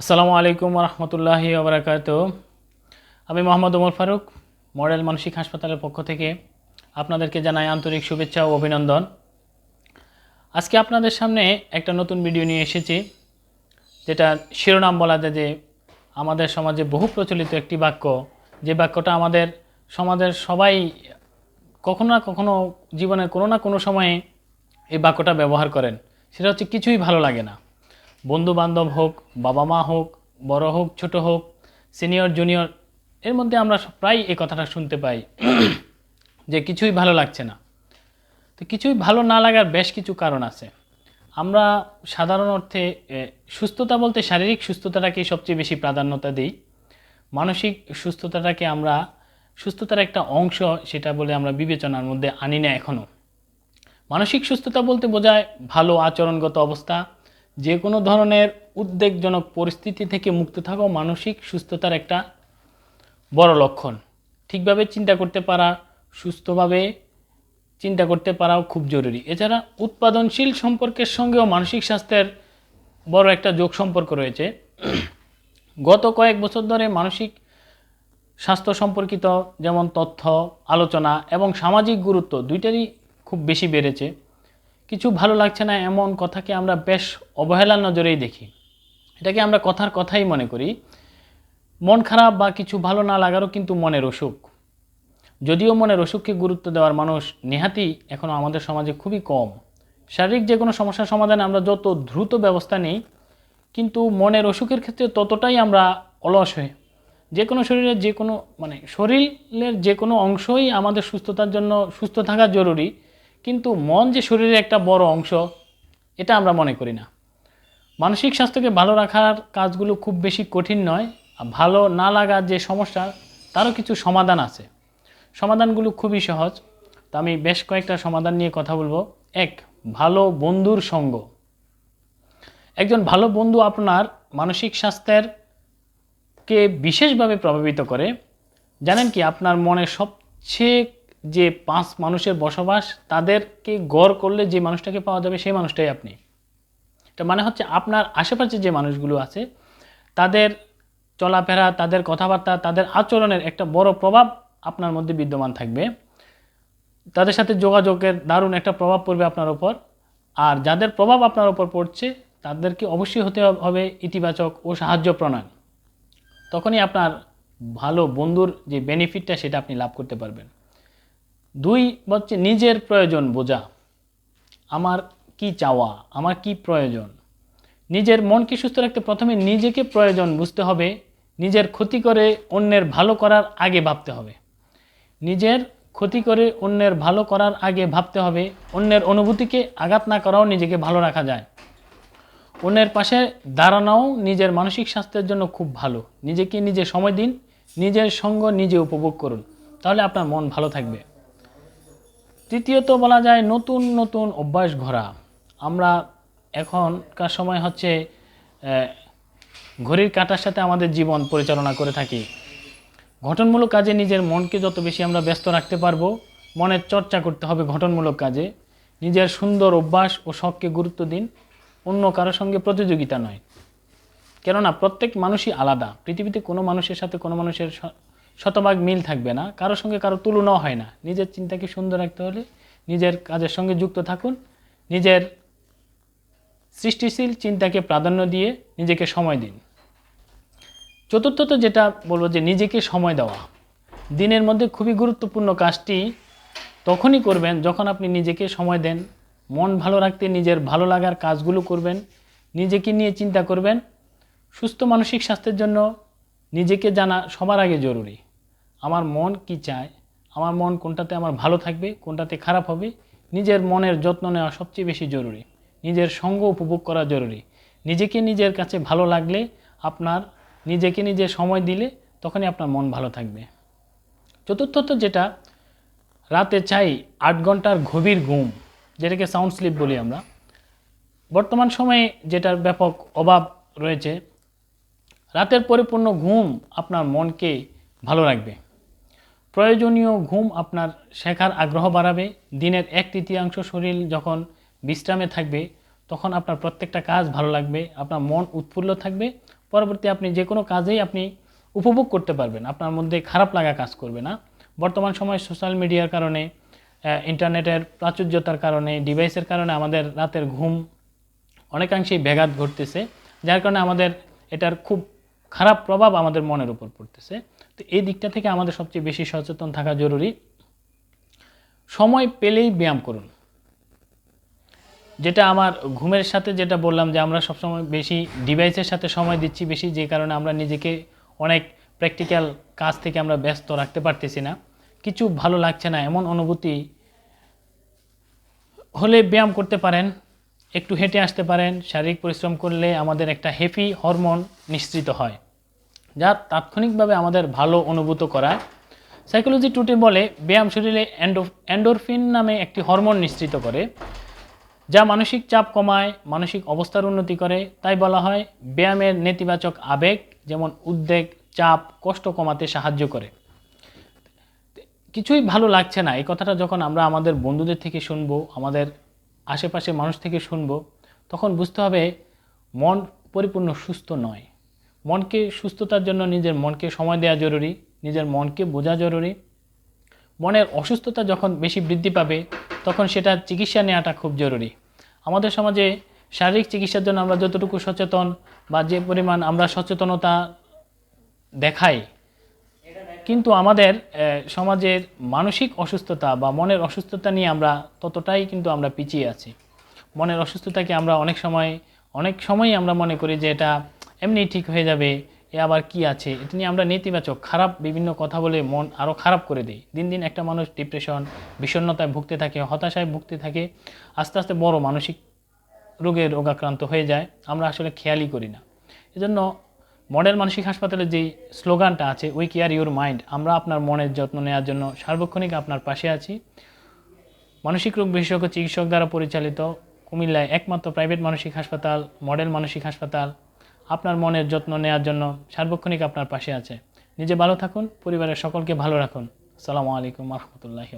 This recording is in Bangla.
আসসালামু আলাইকুম রহমতুল্লাহি ওবরাকাত। আমি মোহাম্মদ ওমর ফারুক, মডেল মানসিক হাসপাতালের পক্ষ থেকে আপনাদেরকে জানাই আন্তরিক শুভেচ্ছা ও অভিনন্দন। আজকে আপনাদের সামনে একটা নতুন ভিডিও নিয়ে এসেছি যেটা শিরোনাম বলা যায় যে আমাদের সমাজে বহু প্রচলিত একটি বাক্য। যে বাক্যটা আমাদের সমাজের সবাই কখনো না কখনো জীবনের কোনো না কোনো সময়ে এই বাক্যটা ব্যবহার করেন। সেটা হচ্ছে, কিছুই ভালো লাগে না। বন্ধু বান্ধব হোক, বাবা মা হোক, বড় হোক, ছোট হোক, সিনিয়র, জুনিয়র, এর মধ্যে আমরা প্রায় এই কথাটা শুনতে পাই যে কিছুই ভালো লাগছে না। তো কিছুই ভালো না লাগার বেশ কিছু কারণ আছে। আমরা সাধারণ অর্থে সুস্থতা বলতে শারীরিক সুস্থতাটাকে সবচেয়ে বেশি প্রাধান্যতা দিই। মানসিক সুস্থতাটাকে আমরা, সুস্থতার একটা অংশ সেটা বলে আমরা বিবেচনার মধ্যে আনি না এখনও মানসিক সুস্থতা বলতে বোঝায় ভালো আচরণগত অবস্থা যে কোনো ধরনের উদ্বেগজনক পরিস্থিতি থেকে মুক্ত থাকা মানসিক সুস্থতার একটা বড় লক্ষণ। ঠিকভাবে চিন্তা করতে পারা, সুস্থভাবে চিন্তা করতে পারাও খুব জরুরি। এছাড়া উৎপাদনশীল সম্পর্কের সঙ্গেও মানসিক স্বাস্থ্যের বড় একটা যোগ সম্পর্ক রয়েছে। গত কয়েক বছর ধরে মানসিক স্বাস্থ্য সম্পর্কিত যেমন তথ্য, আলোচনা এবং সামাজিক গুরুত্ব দুইটারই খুব বেশি বেড়েছে। কিছু ভালো লাগছে না এমন কথাকে আমরা বেশ অবহেলার নজরেই দেখি। এটাকে আমরা কথার কথাই মনে করি। মন খারাপ বা কিছু ভালো না লাগারও কিন্তু মনের অসুখ। যদিও মনের অসুখকে গুরুত্ব দেওয়ার মানুষ নেহাতি এখনও আমাদের সমাজে খুবই কম। শারীরিক যে কোনো সমস্যার সমাধানে আমরা যত দ্রুত ব্যবস্থা নিই, কিন্তু মনের অসুখের ক্ষেত্রে ততটাই আমরা অলস হই। যে কোনো শরীরের যে কোনো মানে শরীরের যে কোনো অংশই আমাদের সুস্থতার জন্য সুস্থ থাকা জরুরি। কিন্তু মন যে শরীরের একটা বড় অংশ, এটা আমরা মনে করি না। মানসিক স্বাস্থ্যকে ভালো রাখার কাজগুলো খুব বেশি কঠিন নয়, আর ভালো না লাগার যে সমস্যা, তারও কিছু সমাধান আছে। সমাধানগুলো খুবই সহজ। তো আমি বেশ কয়েকটা সমাধান নিয়ে কথা বলব। এক, ভালো বন্ধুর সঙ্গ। একজন ভালো বন্ধু আপনার মানসিক স্বাস্থ্যের কে বিশেষভাবে প্রভাবিত করে। জানেন কি, আপনার মনে সবচেয়ে যে পাঁচ মানুষের বসবাস তাদেরকে গড় করলে যে মানুষটাকে পাওয়া যাবে সেই মানুষটাই আপনি। এটা মানে হচ্ছে আপনার আশেপাশে যে মানুষগুলো আছে, তাদের চলাফেরা, তাদের কথাবার্তা, তাদের আচরণের একটা বড় প্রভাব আপনার মধ্যে বিদ্যমান থাকবে। তাদের সাথে যোগাযোগের দারুণ একটা প্রভাব পড়বে আপনার ওপর। আর যাদের প্রভাব আপনার ওপর পড়ছে, তাদেরকে অবশ্যই হতে হবে ইতিবাচক ও সাহায্য প্রণয়ন তখনই আপনার ভালো বন্ধুর যে বেনিফিটটা সেটা আপনি লাভ করতে পারবেন। দুই হচ্ছে নিজের প্রয়োজন বোঝা। আমার কি চাওয়া? আমার কি প্রয়োজন? নিজের মনকে সুস্থ রাখতে প্রথমে নিজেকে প্রয়োজন বুঝতে হবে। নিজের ক্ষতি করে অন্যের ভালো করার আগে ভাবতে হবে। নিজের ক্ষতি করে অন্যের ভালো করার আগে ভাবতে হবে। অন্যের অনুভূতিকে আঘাত না করাও নিজেকে ভালো রাখা যায়। অন্যের পাশে দাঁড়ানোও নিজের মানসিক স্বাস্থ্যের জন্য খুব ভালো। নিজেকে নিজে সময় দিন, নিজের সঙ্গ নিজে উপভোগ করুন। তাহলে আপনার মন ভালো থাকবে। তৃতীয়ত বলা যায় নতুন নতুন অভ্যাস ঘোরা আমরা এখনকার সময় হচ্ছে ঘড়ির কাঁটার সাথে আমাদের জীবন পরিচালনা করে থাকি। গঠনমূলক কাজে নিজের মনকে যত বেশি আমরা ব্যস্ত রাখতে পারব, মনের চর্চা করতে হবে গঠনমূলক কাজে। নিজের সুন্দর অভ্যাস ও শখকে গুরুত্ব দিন, অন্য কারোর সঙ্গে প্রতিযোগিতা নয়। কেননা প্রত্যেক মানুষই আলাদা। পৃথিবীতে কোনো মানুষের সাথে কোনো মানুষের শতভাগ মিল থাকবে না। কারোর সঙ্গে কারও তুলনাও হয় না। নিজের চিন্তাকে সুন্দর রাখতে হলে নিজের কাজের সঙ্গে যুক্ত থাকুন। নিজের সৃষ্টিশীল চিন্তাকে প্রাধান্য দিয়ে নিজেকে সময় দিন। চতুর্থত যেটা বলব যে নিজেকে সময় দেওয়া। দিনের মধ্যে খুবই গুরুত্বপূর্ণ কাজটি তখনই করবেন যখন আপনি নিজেকে সময় দেন। মন ভালো রাখতে নিজের ভালো লাগার কাজগুলো করবেন। নিজেকে নিয়ে চিন্তা করবেন। সুস্থ মানসিক স্বাস্থ্যের জন্য নিজেকে জানা সবার আগে জরুরি। আমার মন কি চায়? আমার মন কোনটাতে আমার ভালো থাকবে, কোনটাতে খারাপ হবে? নিজের মনের যত্ন নেওয়া সবচেয়ে বেশি জরুরি। নিজের সঙ্গ উপভোগ করা জরুরি। নিজেকে নিজের কাছে ভালো লাগলে আপনার, নিজেকে নিজে সময় দিলে তখনই আপনার মন ভালো থাকবে। চতুর্থত যেটা, রাতে চাই আট ঘণ্টার গভীর ঘুম, যেটাকে সাউন্ড স্লিপ বলি আমরা। বর্তমান সময়ে যেটার ব্যাপক অভাব রয়েছে, রাতের পরিপূর্ণ ঘুম আপনার মনকে ভালো রাখবে। প্রয়োজনীয় ঘুম আপনার শেখার আগ্রহ বাড়াবে। দিনের এক তৃতীয়াংশ শরীর যখন বিশ্রামে থাকবে, তখন আপনার প্রত্যেকটা কাজ ভালো লাগবে, আপনার মন উৎফুল্ল থাকবে। পরবর্তী আপনি যে কোনো কাজেই আপনি উপভোগ করতে পারবেন। আপনার মধ্যে খারাপ লাগা কাজ করবে না। বর্তমান সময় সোশ্যাল মিডিয়ার কারণে ইন্টারনেটের প্রাচুর্যতার কারণে ডিভাইসের কারণে আমাদের রাতের ঘুম অনেকাংশেই ব্যাঘাত ঘটতেছে। যার কারণে আমাদের এটার খুব খারাপ প্রভাব আমাদের মনের উপর পড়তেছে। তো এই দিকটা থেকে আমাদের সবচেয়ে বেশি সচেতন থাকা জরুরি। সময় পেলেই ব্যায়াম করুন। যেটা আমার ঘুমের সাথে যেটা বললাম যে আমরা সবসময় বেশি ডিভাইসের সাথে সময় দিচ্ছি বেশি, যে কারণে আমরা নিজেকে অনেক প্র্যাকটিক্যাল কাজ থেকে আমরা ব্যস্ত রাখতে পারতেছি না। কিছু ভালো লাগছে না, এমন অনুভূতি হলে ব্যায়াম করতে পারেন, একটু হেঁটে আসতে পারেন, শারীরিক পরিশ্রম করলে আমাদের একটা হেভি হরমোন নিঃসৃত হয়। যা তাৎক্ষণিকভাবে আমাদের ভালো অনুভূত করায়। সাইকোলজি টুটে বলে, ব্যায়াম শরীরে অ্যান্ডো অ্যান্ডোরফিন নামে একটি হরমোন নিঃসৃত করে, যা মানসিক চাপ কমায়, মানসিক অবস্থার উন্নতি করে। তাই বলা হয়, ব্যায়ামের নেতিবাচক আবেগ যেমন উদ্বেগ, চাপ, কষ্ট কমাতে সাহায্য করে। কিছুই ভালো লাগছে না। এই কথাটা যখন আমরা আমাদের বন্ধুদের থেকে শুনব, আমাদের আশেপাশে মানুষ থেকে শুনব, তখন বুঝতে হবে, মন পরিপূর্ণ সুস্থ নয়। মনকে সুস্থতার জন্য নিজের মনকে সময় দেওয়া জরুরি, নিজের মনকে বোঝা জরুরি। মনের অসুস্থতা যখন বেশি বৃদ্ধি পাবে, তখন সেটা চিকিৎসা নেওয়াটা খুব জরুরি। আমাদের সমাজে শারীরিক চিকিৎসার জন্য আমরা যতটুকু সচেতন বা যে পরিমাণ আমরা সচেতনতা দেখাই, কিন্তু আমাদের সমাজের মানসিক অসুস্থতা বা মনের অসুস্থতা নিয়ে আমরা ততটাই কিন্তু আমরা পিছিয়ে আছি। মনের অসুস্থতাকে আমরা অনেক সময়, অনেক সময়ই আমরা মনে করি যে এটা এমনি ঠিক হয়ে যাবে, এ আবার কি আছে? এটা নিয়ে আমরা নেতিবাচক, খারাপ বিভিন্ন কথা বলে মন আরও খারাপ করে দিই। দিন দিন একটা মানুষ ডিপ্রেশন বিষণ্ণতায় ভুগতে থাকে, হতাশায় ভুগতে থাকে, আস্তে আস্তে বড় মানসিক রোগে রোগাক্রান্ত হয়ে যায়। আমরা আসলে খেয়ালই করি না। এজন্য মডেল মানসিক হাসপাতালের যেই স্লোগানটা আছে উই কেয়ার ইউর মাইন্ড আমরা আপনার মনের যত্ন নেওয়ার জন্য সার্বক্ষণিক আপনার পাশে আছি। মানসিক রোগ বিশেষজ্ঞ, চিকিৎসক দ্বারা পরিচালিত কুমিল্লায় একমাত্র প্রাইভেট মানসিক হাসপাতাল, মডেল মানসিক হাসপাতাল। আপনার মনের যত্ন নেওয়ার জন্য সার্বক্ষণিক আপনার পাশে আছে। নিজে ভালো থাকুন, পরিবারের সকলকে ভালো রাখুন। আসসালামু আলাইকুম রহমতুল্লাহি